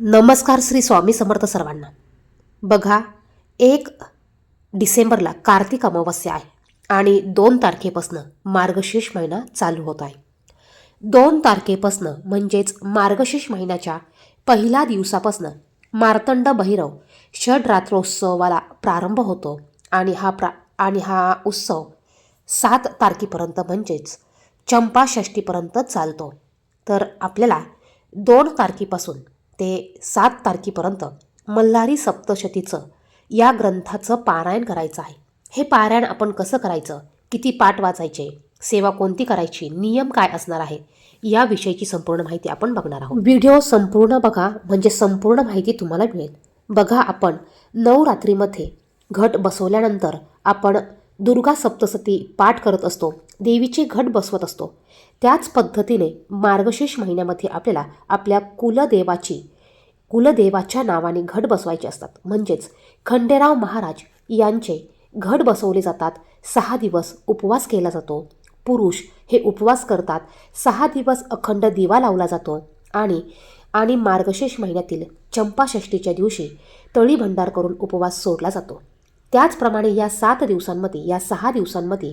नमस्कार श्री स्वामी समर्थ सर्वांना. बघा एक डिसेंबरला कार्तिक अमावस्या आहे आणि दोन तारखेपासनं मार्गशीर्ष महिना चालू होत आहे. दोन तारखेपासनं म्हणजेच मार्गशीर्ष महिन्याच्या पहिल्या दिवसापासनं मार्तंड भैरव षडरात्रोत्सवाला प्रारंभ होतो आणि हा प्रा आणि हा उत्सव सात तारखेपर्यंत म्हणजेच चंपाषष्टीपर्यंत चालतो. तर आपल्याला दोन तारखेपासून ते सात तारखेपर्यंत मल्हारी सप्तशतीचं या ग्रंथाचं पारायण करायचं आहे. हे पारायण आपण कसं करायचं? किती पाठ वाचायचे? सेवा कोणती करायची? नियम काय असणार आहे? याविषयीची संपूर्ण माहिती आपण बघणार आहोत. व्हिडिओ संपूर्ण बघा म्हणजे संपूर्ण माहिती तुम्हाला मिळेल. बघा आपण नवरात्रीमध्ये घट बसवल्यानंतर आपण दुर्गा सप्तसती पाठ करत असतो देवीचे घट बसवत असतो. त्याच पद्धतीने मार्गशीर्ष महिन्यामध्ये आपल्याला आपल्या कुलदेवाची कुलदेवाच्या नावाने घट बसवायचे असतात. म्हणजेच खंडेराव महाराज यांचे घट बसवले जातात. सहा दिवस उपवास केला जातो. पुरुष हे उपवास करतात. सहा दिवस अखंड दिवा लावला जातो आणि आणि मार्गशीर्ष महिन्यातील चंपाषष्टीच्या दिवशी तळी भंडार करून उपवास सोडला जातो. त्याचप्रमाणे या सात दिवसांमध्ये या सहा दिवसांमध्ये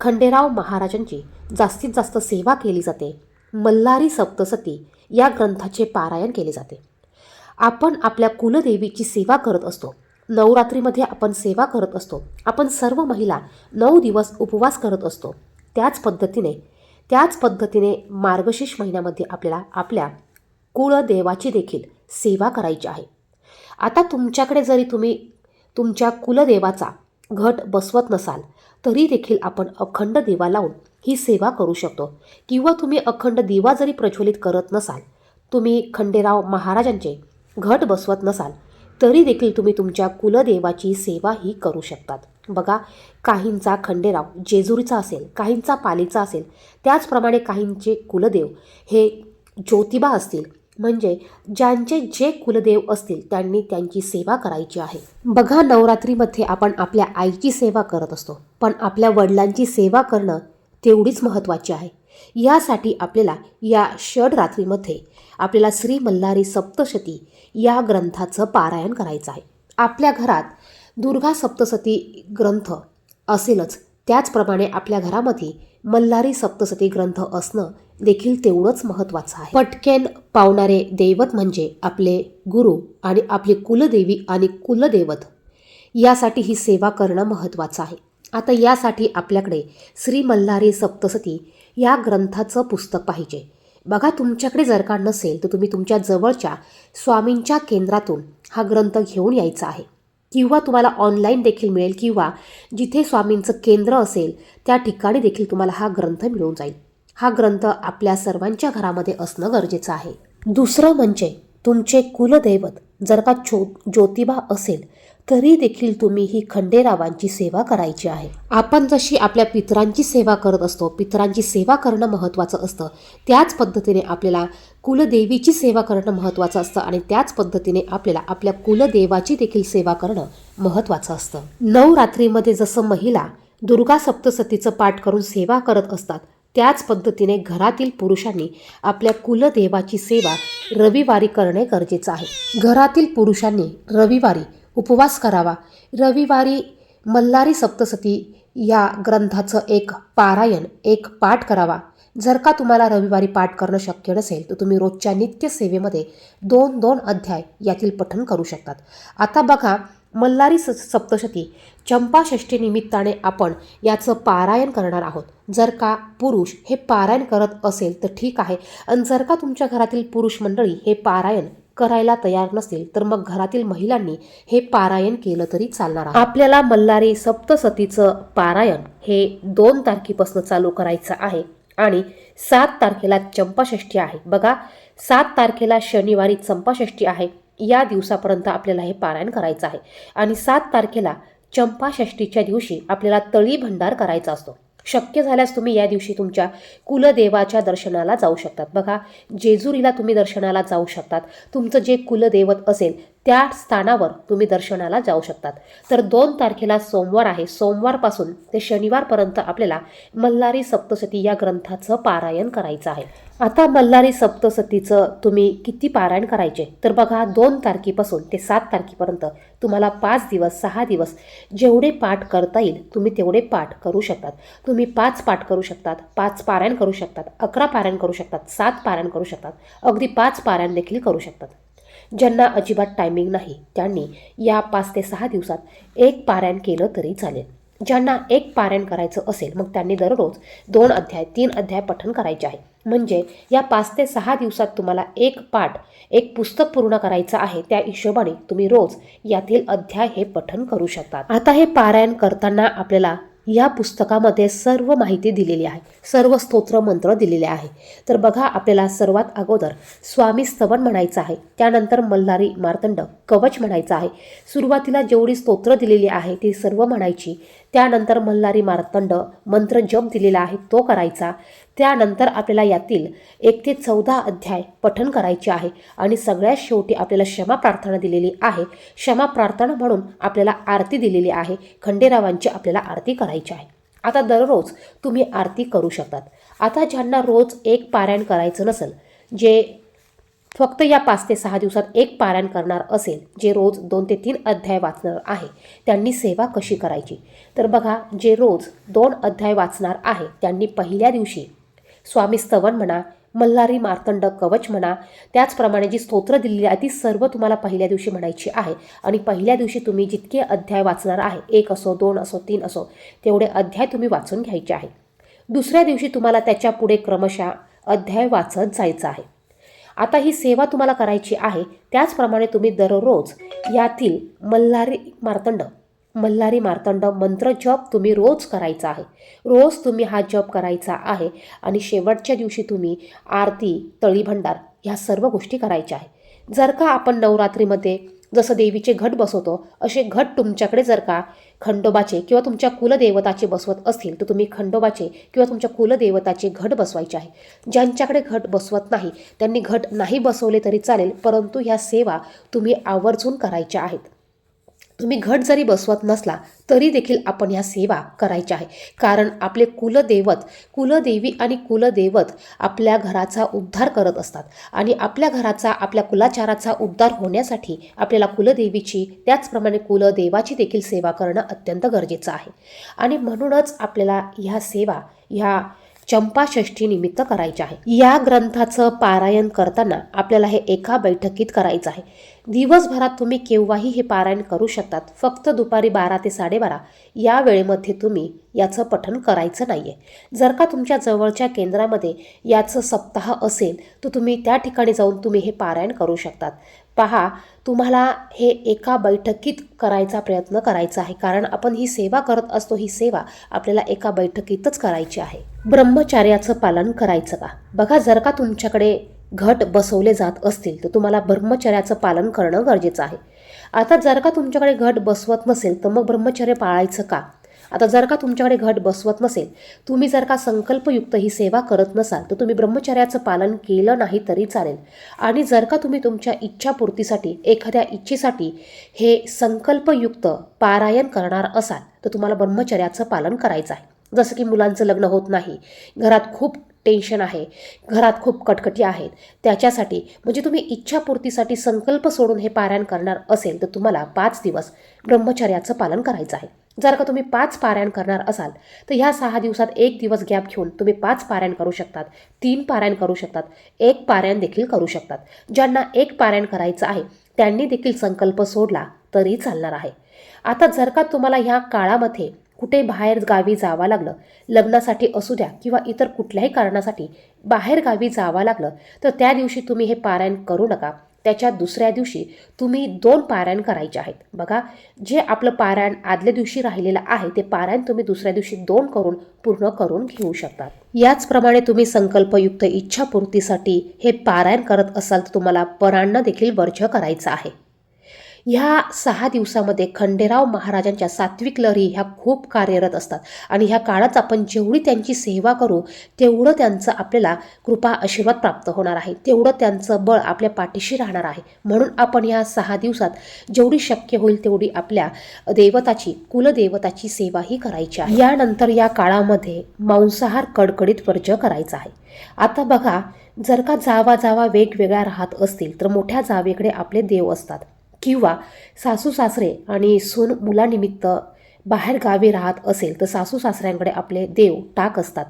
खंडेराव महाराजांची जास्तीत जास्त सेवा केली जाते. मल्हारी सप्तसती या ग्रंथाचे पारायण केले जाते. आपण आपल्या कुलदेवीची सेवा करत असतो. नवरात्रीमध्ये आपण सेवा करत असतो. आपण सर्व महिला नऊ दिवस उपवास करत असतो. त्याच पद्धतीने त्याच पद्धतीने मार्गशीर्ष महिन्यामध्ये आपल्याला आपल्या कुळदेवाची देखील सेवा करायची आहे. आता तुमच्याकडे जरी तुम्ही तुमच्या कुलदेवाचा घट बसवत नसाल तरी देखील आपण अखंड दिवा लावून ही सेवा करू शकतो. किंवा तुम्ही अखंड दिवा जरी प्रज्वलित करत नसाल तुम्ही खंडेराव महाराजांचे घट बसवत नसाल तरी देखील तुम्ही तुमच्या कुलदेवाची सेवा ही करू शकतात. बघा काहींचा खंडेराव जेजुरीचा असेल काहींचा पालीचा असेल त्याचप्रमाणे काहींचे कुलदेव हे ज्योतिबा असतील म्हणजे ज्यांचे जे कुलदेव असतील त्यांनी त्यांची सेवा करायची आहे. बघा नवरात्रीमध्ये आपण आपल्या आईची सेवा करत असतो पण आपल्या वडिलांची सेवा करणं तेवढीच महत्त्वाची आहे. यासाठी आपल्याला या षडरात्रीमध्ये आपल्याला श्री मल्हारी सप्तशती या ग्रंथाचं पारायण करायचं आहे. आपल्या घरात दुर्गा सप्तसती ग्रंथ असेलच. त्याचप्रमाणे आपल्या घरामध्ये मल्हारी सप्तसती ग्रंथ असणं देखील तेवढंच महत्त्वाचं आहे. पटकेन पावणारे दैवत म्हणजे आपले गुरु आणि आपली कुलदेवी आणि कुलदैवत. यासाठी ही सेवा करणं महत्त्वाचं आहे. आता यासाठी आपल्याकडे श्री मल्हारी सप्तसती या ग्रंथाचं पुस्तक पाहिजे. बघा तुमच्याकडे जर का नसेल तर तुम्ही तुमच्या जवळच्या स्वामींच्या केंद्रातून हा ग्रंथ घेऊन यायचा आहे. किंवा तुम्हाला ऑनलाईन देखील मिळेल किंवा जिथे स्वामींचं केंद्र असेल त्या ठिकाणी देखील तुम्हाला हा ग्रंथ मिळून जाईल. हा ग्रंथ आपल्या सर्वांच्या घरामध्ये असणं गरजेचं आहे. दुसरं म्हणजे तुमचे कुलदैवत जर का छो ज्योतिबा असेल तरी देखील तुम्ही ही खंडेरावांची सेवा करायची आहे. आपण जशी आपल्या पितरांची सेवा करत असतो पितरांची सेवा करणं महत्त्वाचं असतं. त्याच पद्धतीने आपल्याला कुलदेवीची सेवा करणं महत्त्वाचं असतं आणि त्याच पद्धतीने आपल्याला आपल्या कुलदेवाची देखील सेवा करणं महत्त्वाचं असतं. नवरात्रीमध्ये जसं महिला दुर्गा सप्तसतीचं पाठ करून सेवा करत असतात त्याच पद्धतीने घरातील पुरुषांनी आपल्या कुलदेवाची सेवा रविवारी करणे गरजेचं आहे. घरातील पुरुषांनी रविवारी उपवास करावा. रविवारी मल्हारी सप्तसती या ग्रंथाचं एक पारायण एक पाठ करावा. जर का तुम्हाला रविवारी पाठ करणं शक्य नसेल तर तुम्ही रोजच्या नित्यसेवेमध्ये दोन दोन अध्याय यातील पठण करू शकतात. आता बघा मल्हारी स सप्तशती चंपाषष्ठीनिमित्ताने आपण याचं पारायण करणार आहोत. जर का पुरुष हे पारायण करत असेल तर ठीक आहे. आणि जर का तुमच्या घरातील पुरुष मंडळी हे पारायण करायला तयार नसेल तर मग घरातील महिलांनी हे पारायण केलं तरी चालणार आहे. आपल्याला मल्हारी सप्तसतीचं पारायण हे दोन तारखेपासून चालू करायचं आहे आणि सात तारखेला चंपाषष्ठी आहे. बघा सात तारखेला शनिवारी चंपाषष्ठी आहे. या दिवसापर्यंत आपल्याला हे पारायण करायचं आहे. आणि सात तारखेला चंपाषष्टीच्या दिवशी आपल्याला तळी भंडार करायचा असतो. शक्य झाल्यास तुम्ही या दिवशी तुमच्या कुलदेवाच्या दर्शनाला जाऊ शकतात. बघा जेजुरीला तुम्ही दर्शनाला जाऊ शकतात. तुमचं जे कुलदैवत असेल त्या स्थानावर तुम्ही दर्शनाला जाऊ शकतात. तर दोन तारखेला सोमवार आहे. सोमवारपासून ते शनिवारपर्यंत आपल्याला मल्हारी सप्तशती या ग्रंथाचं पारायण करायचं आहे. आता मल्हारी सप्तशतीचं तुम्ही किती पारायण करायचे? तर बघा दोन तारखेपासून ते सात तारखेपर्यंत तुम्हाला पाच दिवस सहा दिवस जेवढे पाठ करता येईल तुम्ही तेवढे पाठ करू शकतात. तुम्ही पाच पाठ करू शकतात पाच पारायण करू शकतात अकरा पारायण करू शकतात सात पारायण करू शकतात अगदी पाच पारायण देखील करू शकतात. ज्यांना अजिबात टायमिंग नाही त्यांनी या पाच ते सहा दिवसात एक पारायण केलं तरी चालेल. ज्यांना एक पारायण करायचं असेल मग त्यांनी दररोज दोन अध्याय तीन अध्याय पठण करायचे आहे. म्हणजे या पाच ते सहा दिवसात तुम्हाला एक पाठ एक पुस्तक पूर्ण करायचं आहे त्या हिशोबाने तुम्ही रोज यातील अध्याय हे पठण करू शकतात. आता हे पारायण करताना आपल्याला या पुस्तकामध्ये सर्व माहिती दिलेली आहे. सर्व स्तोत्र मंत्र दिलेले आहे. तर बघा आपल्याला सर्वात अगोदर स्वामी स्तवन म्हणायचं आहे. त्यानंतर मल्हारी मार्तंड कवच म्हणायचं आहे. सुरुवातीला जेवढी स्तोत्र दिलेली आहे ती सर्व म्हणायची. त्यानंतर मल्हारी मार्तंड मंत्र जप दिलेला आहे तो करायचा. त्यानंतर आपल्याला यातील एक ते चौदा अध्याय पठण करायचे आहे आणि सगळ्यात शेवटी आपल्याला क्षमा प्रार्थना दिलेली आहे. क्षमा प्रार्थना म्हणून आपल्याला आरती दिलेली आहे. खंडेरावांची आपल्याला आरती करायची आहे. आता दररोज तुम्ही आरती करू शकतात. आता ज्यांना रोज एक पारायण करायचं नसेल जे फक्त या पाच ते सहा दिवसात एक पारायण करणार असेल जे रोज दोन ते तीन अध्याय वाचणार आहे त्यांनी सेवा कशी करायची? तर बघा जे रोज दोन अध्याय वाचणार आहे त्यांनी पहिल्या दिवशी स्वामी स्तवन म्हणा मल्हारी मार्तंड कवच म्हणा त्याचप्रमाणे जी स्तोत्र दिलेली आहे ती सर्व तुम्हाला पहिल्या दिवशी म्हणायची आहे. आणि पहिल्या दिवशी तुम्ही जितके अध्याय वाचणार आहे एक असो दोन असो तीन असो तेवढे अध्याय तुम्ही वाचून घ्यायचे आहे. दुसऱ्या दिवशी तुम्हाला त्याच्या पुढे क्रमशः अध्याय वाचत जायचं आहे. आता ही सेवा तुम्हाला करायची आहे त्याचप्रमाणे तुम्ही दररोज यातील मल्हारी मार्तंड मल्हारी मार्तंड मंत्र जप तुम्ही रोज करायचा आहे. रोज तुम्ही हा जप करायचा आहे आणि शेवटच्या दिवशी तुम्ही आरती तळीभंडार ह्या सर्व गोष्टी करायच्या आहे. जर का आपण नवरात्रीमध्ये जसं देवीचे घट बसवतो असे घट तुमच्याकडे जर का खंडोबाचे किंवा तुमच्या कुलदेवताचे बसवत असतील तर तुम्ही खंडोबाचे किंवा तुमच्या कुलदेवताचे घट बसवायचे आहे. ज्यांच्याकडे घट बसवत नाही त्यांनी घट नाही बसवले तरी चालेल परंतु ह्या सेवा तुम्ही आवर्जून करायच्या आहेत. तुम्ही घट जरी बसवत नसला तरी देखील आपण ह्या सेवा करायच्या आहे. कारण आपले कुलदैवत कुलदेवी आणि कुलदैवत आपल्या घराचा उद्धार करत असतात. आणि आपल्या घराचा आपल्या कुलाचाराचा उद्धार होण्यासाठी आपल्याला कुलदेवीची त्याचप्रमाणे कुलदेवाची देखील सेवा करणं अत्यंत गरजेचं आहे. आणि म्हणूनच आपल्याला ह्या सेवा ह्या चंपाषष्ठी निमित्त करायचे आहे. या ग्रंथाचं पारायण करताना आपल्याला हे एका बैठकीत करायचं आहे. दिवसभरात तुम्ही केव्हाही हे पारायण करू शकतात. फक्त दुपारी बारा ते साडेबारा या वेळेमध्ये तुम्ही याचं पठण करायचं नाही आहे जर का तुमच्या जवळच्या केंद्रामध्ये याचं सप्ताह असेल तर तुम्ही त्या ठिकाणी जाऊन तुम्ही हे पारायण करू शकतात. पहा तुम्हाला हे एका बैठकीत करायचा प्रयत्न करायचा आहे. कारण आपण ही सेवा करत असतो ही सेवा आपल्याला एका बैठकीतच करायची आहे. ब्रह्मचार्याचं पालन करायचं का? बघा जर का तुमच्याकडे घट बसवले जात असतील तर तुम्हाला ब्रह्मचर्याचं पालन करणं गरजेचं आहे. आता जर का तुमच्याकडे घट बसवत नसेल तर मग ब्रह्मचर्य पाळायचं का? आता जर का तुमच्याकडे घट बसवत नसेल तुम्ही जर का संकल्पयुक्त ही सेवा करत नसाल तर तुम्ही ब्रह्मचर्याचं पालन केलं नाही तरी चालेल. आणि जर का तुम्ही तुमच्या इच्छापूर्तीसाठी एखाद्या इच्छेसाठी हे संकल्पयुक्त पारायण करणार असाल तर तुम्हाला ब्रह्मचर्याचं पालन करायचं आहे. जसं की मुलांचं लग्न होत नाही घरात खूप टेन्शन आहे. घरात खूप कटकटी आहेत. त्याच्यासाठी म्हणजे तुम्ही इच्छापूर्तीसाठी संकल्प सोडून हे पारायण करणार असेल तर तुम्हाला पाच दिवस ब्रह्मचर्याचं पालन करायचं आहे. जर का तुम्ही पाच पारायण करणार असाल तर ह्या सहा दिवसात एक दिवस गॅप घेऊन तुम्ही पाच पारायण करू शकतात तीन पारायण करू शकतात एक पारायण देखील करू शकतात. ज्यांना एक पारायण करायचं आहे त्यांनी देखील संकल्प सोडला तरी चालणार आहे. आता जर का तुम्हाला ह्या काळामध्ये कुठे बाहेर गावी जावं लागलं लग्नासाठी असू द्या किंवा इतर कुठल्याही कारणासाठी बाहेर गावी जावं लागलं तर त्या दिवशी तुम्ही हे पारायण करू नका. त्याच्या दुसऱ्या दिवशी तुम्ही दोन पारायण करायचे आहेत. बघा जे आपलं पारायण आदल्या दिवशी राहिलेलं आहे ते पारायण तुम्ही दुसऱ्या दिवशी दोन करून पूर्ण करून घेऊ शकतात याचप्रमाणे तुम्ही संकल्पयुक्त इच्छापूर्तीसाठी हे पारायण करत असाल तर तुम्हाला परांना देखील वर्ज्य करायचं आहे. ह्या सहा दिवसामध्ये खंडेराव महाराजांच्या सात्विक लहरी ह्या खूप कार्यरत असतात. आणि ह्या काळात आपण जेवढी त्यांची सेवा करू तेवढं त्यांचं आपल्याला कृपा आशीर्वाद प्राप्त होणार आहे. तेवढं त्यांचं बळ आपल्या पाठीशी राहणार आहे. म्हणून आपण ह्या सहा दिवसात जेवढी शक्य होईल तेवढी आपल्या देवताची कुलदेवताची सेवाही करायची आहे. यानंतर या काळामध्ये मांसाहार कडकडीत वर्ज करायचा आहे. आता बघा जर का जावा जावा वेगवेगळ्या राहत असतील तर मोठ्या जावेकडे आपले देव असतात. किंवा सासू सासरे आणि सून मुलानिमित्त बाहेर गावी राहत असेल तर सासू सासऱ्यांकडे आपले देव टाक असतात.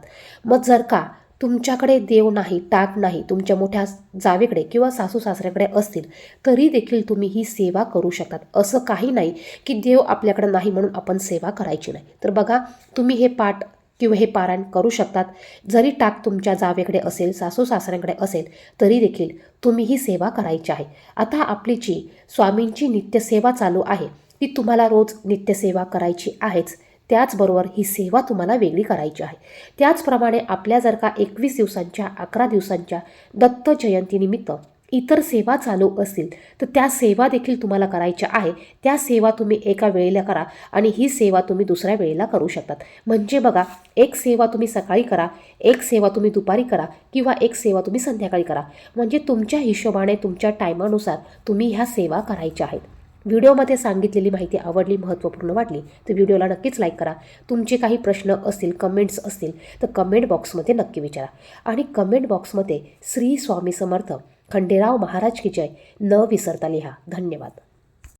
मग जर का तुमच्याकडे देव नाही टाक नाही तुमच्या मोठ्या जावेकडे किंवा सासू सासऱ्याकडे असतील तरी देखील तुम्ही ही सेवा करू शकतात. असं काही नाही की देव आपल्याकडे नाही म्हणून आपण सेवा करायची नाही. तर बघा तुम्ही हे पाठ किंवा हे पारायण करू शकतात. जरी टाक तुमच्या जावेकडे असेल सासू सासऱ्यांकडे असेल तरी देखील तुम्ही ही सेवा करायची आहे. आता आपली जी स्वामींची नित्यसेवा चालू आहे ती तुम्हाला रोज नित्यसेवा करायची आहेच. त्याचबरोबर ही सेवा तुम्हाला वेगळी करायची आहे. त्याचप्रमाणे आपल्या जर का एकवीस दिवसांच्या अकरा दिवसांच्या दत्त जयंतीनिमित्त इतर सेवा चालू असतील तर त्या सेवा देखील तुम्हाला करायच्या आहे. त्या सेवा तुम्ही एका वेळेला करा आणि ही सेवा तुम्ही दुसऱ्या वेळेला करू शकतात. म्हणजे बघा एक सेवा तुम्ही सकाळी करा एक सेवा तुम्ही दुपारी करा किंवा एक सेवा तुम्ही संध्याकाळी करा. म्हणजे तुमच्या हिशोबाने तुमच्या टायमानुसार तुम्ही ह्या सेवा करायच्या आहेत. व्हिडिओमध्ये सांगितलेली माहिती आवडली महत्त्वपूर्ण वाटली तर व्हिडिओला नक्कीच लाईक करा. तुमचे काही प्रश्न असतील कमेंट्स असतील तर कमेंट बॉक्समध्ये नक्की विचारा. आणि कमेंट बॉक्समध्ये श्री स्वामी समर्थ खंडेराव महाराज की जय. न विसरता लिहा. धन्यवाद.